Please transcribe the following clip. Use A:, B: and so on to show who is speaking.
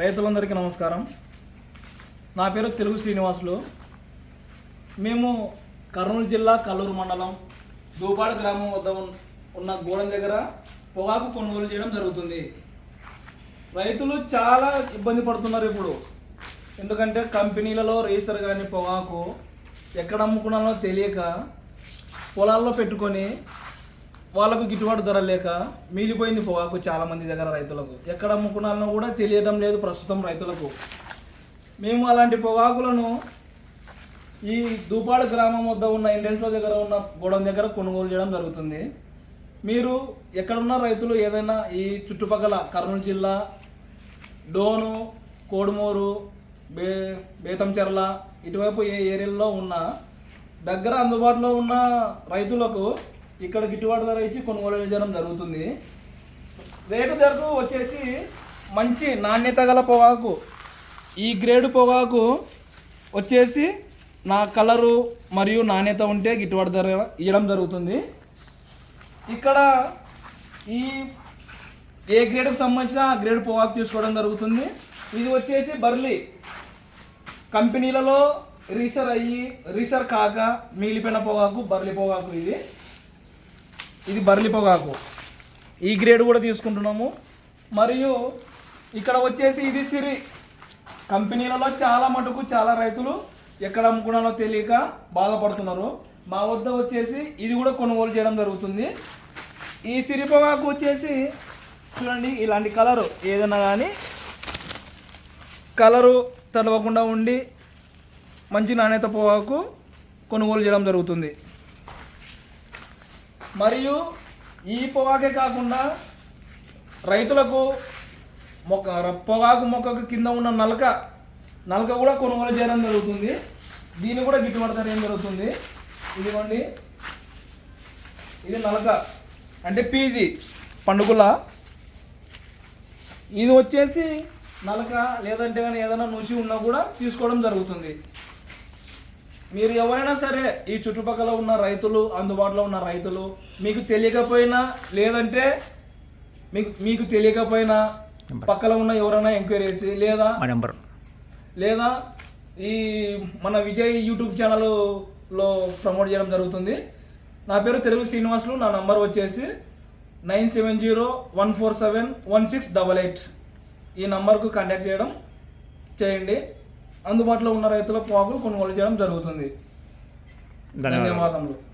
A: రైతులందరికీ నమస్కారం. నా పేరు తెలుగు శ్రీనివాసులు. మేము కర్నూలు జిల్లా కల్లూరు మండలం దూపాడు గ్రామం వద్ద ఉన్న గూడెం దగ్గర పొగాకు కొనుగోలు చేయడం జరుగుతుంది. రైతులు చాలా ఇబ్బంది పడుతున్నారు ఇప్పుడు. ఎందుకంటే కంపెనీలలో రేసర్ కానీ పొగాకు ఎక్కడ అమ్ముకున్నానో తెలియక పొలాల్లో పెట్టుకొని వాళ్ళకు గిట్టుబాటు ధర లేక మిగిలిపోయింది పొగాకు చాలా మంది దగ్గర రైతులకు. ఎక్కడ అమ్ముకున్నారో కూడా తెలియడం లేదు ప్రస్తుతం రైతులకు. మేము అలాంటి పొగాకులను ఈ దూపాడు గ్రామం వద్ద ఉన్న ఇండస్ట్రీ దగ్గర ఉన్న గోడం దగ్గర కొనుగోలు చేయడం జరుగుతుంది. మీరు ఎక్కడున్న రైతులు ఏదైనా ఈ చుట్టుపక్కల కర్నూలు జిల్లా డోను కోడుమూరు బే బేతంచెర్ల ఇటువైపు ఏ ఏరియాలో ఉన్న దగ్గర అందుబాటులో ఉన్న రైతులకు ఇక్కడ గిట్టుబాటు ధర ఇచ్చి కొనుగోలు చేయడం జరుగుతుంది. రేటు ధరకు వచ్చేసి మంచి నాణ్యత గల పొగాకు ఈ గ్రేడ్ పొగాకు వచ్చేసి నా కలరు మరియు నాణ్యత ఉంటే గిట్టుబాటు ధర ఇవ్వడం జరుగుతుంది. ఇక్కడ ఈ ఏ గ్రేడ్కి సంబంధించిన ఆ గ్రేడ్ పొగాకు తీసుకోవడం జరుగుతుంది. ఇది వచ్చేసి బర్లీ కంపెనీలలో రీసర్ అయ్యి రీసర్ కాక మిగిలిపోయిన పొగాకు బర్లీ పొగాకు ఇది. ఇది బర్లి పొగాకు. ఈ గ్రేడ్ కూడా తీసుకుంటున్నాము. మరియు ఇక్కడ వచ్చేసి ఇది సిరి. కంపెనీలలో చాలా మటుకు చాలా రైతులు ఎక్కడ అమ్ముకున్నానో తెలియక బాధపడుతున్నారు. మా వద్ద వచ్చేసి ఇది కూడా కొనుగోలు చేయడం జరుగుతుంది. ఈ సిరి పొగాకు వచ్చేసి చూడండి ఇలాంటి కలరు ఏదైనా కానీ కలరు తడవకుండా ఉండి మంచి నాణ్యత పొగాకు కొనుగోలు చేయడం జరుగుతుంది. మరియు ఈ పొగాకే కాకుండా రైతులకు మొక్క పొగాకు మొక్కకు కింద ఉన్న నలక నలక కూడా కొనుగోలు చేయడం జరుగుతుంది. దీన్ని కూడా గిట్టుబాటు ధర ఏం జరుగుతుంది? ఇదిగోండి. ఇది నలక అంటే పీజీ పండుగల ఇది వచ్చేసి నలక లేదంటే కానీ ఏదైనా నుసి ఉన్నా కూడా తీసుకోవడం జరుగుతుంది. మీరు ఎవరైనా సరే ఈ చుట్టుపక్కల ఉన్న రైతులు అందుబాటులో ఉన్న రైతులు మీకు తెలియకపోయినా లేదంటే మీకు మీకు తెలియకపోయినా పక్కన ఉన్న ఎవరైనా ఎంక్వైరీ చేసి లేదా
B: నెంబర్.
A: లేదా ఈ మన విజయ్ యూట్యూబ్ ఛానల్లో ప్రమోట్ చేయడం జరుగుతుంది. నా పేరు తెలుగు శ్రీనివాసులు. నా నంబర్ వచ్చేసి nine seven zero one four seven one six double eight. ఈ నంబర్కు కాంటాక్ట్ చేయడం చేయండి. అందుబాటులో ఉన్న రైతుల పోగులు కొనుగోలు చేయడం జరుగుతుంది. ధన్యవాదములు.